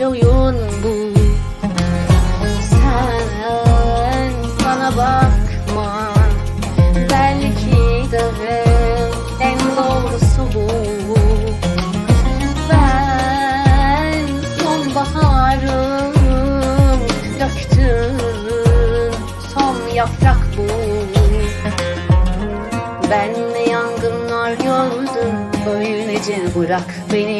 bir oyun bu. Sen bana bakma. Belki de en doğrusu bu. Ben sonbaharım Döktün son yaprak bu. Ben ne yangınlar gördüm? Böylece bırak beni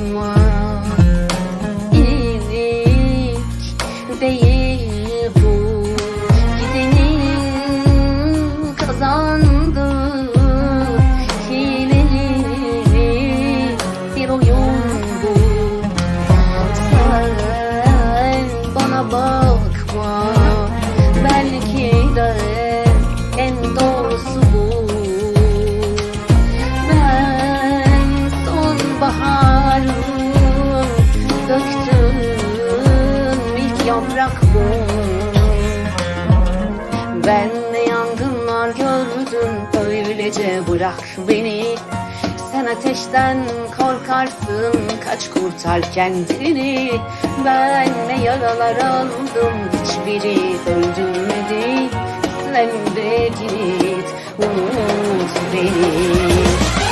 unique, unique. They sonbaharım Döktüm ilk yaprak bu Ben ne yangınlar gördüm Öylece bırak beni. Sen ateşten korkarsın Kaç kurtar kendini. Ben ne yaralar aldım Hiçbiri öldürmedi. Sen de git Unut beni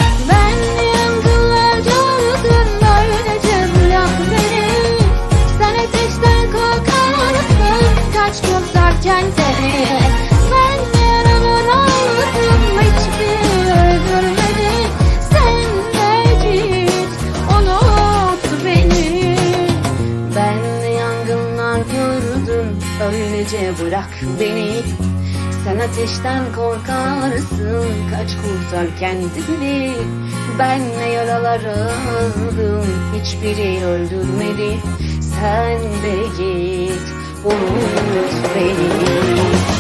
öylece bırak beni. Sen ateşten korkarsın Kaç kurtar kendini Ben ne yaralar aldım Hiçbiri öldürmedi. Sen de git Unut beni